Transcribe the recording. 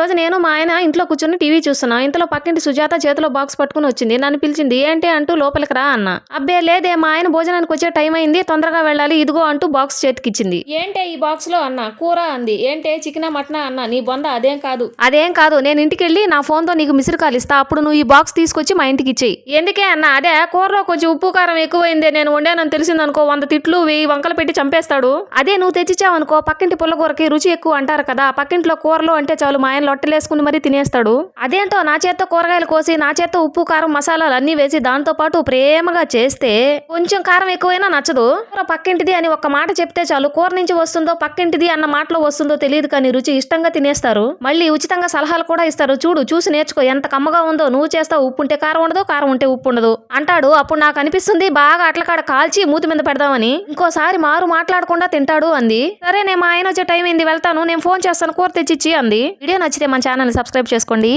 రోజు నేను మా ఆయన ఇంట్లో కూర్చొని టీవీ చూస్తున్నా. ఇంతలో పక్కింటి సుజాత చేతిలో బాక్స్ పట్టుకుని వచ్చింది. నన్ను పిలిచింది ఏంటి అంటూ లోపలికి రా అన్న. అబ్బే లేదే మా ఆయన భోజనానికి వచ్చే టైం అయింది. తొందరగా వెళ్ళాలి. ఇదిగో అంటూ బాక్స్ చేతికిచ్చింది. ఏంటే ఈ బాక్స్లో అన్న. కూర అంది. ఏంటే చికెన్ మటనా అన్న. నీ బొంద అదేం కాదు. అదేం కాదు. నేను ఇంటికి వెళ్ళి నా ఫోన్తో నీకు మిసిరి కాల్ ఇస్తా. అప్పుడు నువ్వు ఈ బాక్స్ తీసుకొచ్చి మా ఇంటికి ఇచ్చేయి. ఎందుకే అన్న? అదే కూరలో కొంచెం ఉప్పు కారం ఎక్కువైందే. నేను వండానని తెలిసిందనుకో వంద తిట్లు వెయ్యి వంకలు పెట్టి చంపేస్తాడు. అదే నువ్వు తెచ్చిచ్చావనుకో. పక్కింటి పుల్లకూరకి రుచి ఎక్కువ అంటారు కదా. పక్కింట్లో కూరలు అంటే చాలు మా ఆయన లొట్టలేసుకుని మరీ తినేస్తాడు. అదేంటో నా చేత్తో కూరగాయలు కోసి నా చేత్తో ఉప్పు కారం మసాలాలు అన్నీ వేసి దాంతో పాటు ప్రేమగా చేస్తే కొంచెం కారం ఎక్కువైనా నచ్చదు. కూర పక్కింటిది అని ఒక మాట చెప్తే చాలు. కూర నుంచి వస్తుందో పక్కింటిది అన్న మాటలో వస్తుందో తెలియదు కానీ రుచి ఇష్టంగా తినేస్తారు. మళ్ళీ ఉచితంగా సలహాలు కూడా ఇస్తారు. చూడు చూసి నేర్చుకో. ఎంత కమ్మగా ఉందో. నువ్వు చేస్తావు ఉప్పు ఉంటే కారం ఉండదు కారం ఉంటే ఉప్పు ఉండదు. అంటాడు. అప్పుడు నాకు అనిపిస్తుంది బాగా అట్లకాడ కాల్చి మూతి మీద పెడదామని. ఇంకోసారి మారు మాట్లాడకుండా తింటాడు అంది. సరే నేను మా ఆయన వచ్చే టైం అయింది వెళ్తాను. నేను ఫోన్ చేస్తాను కూర తెచ్చిచ్చి అంది. వీడియో నచ్చితే మన ఛానల్ సబ్స్క్రైబ్ చేసుకోండి.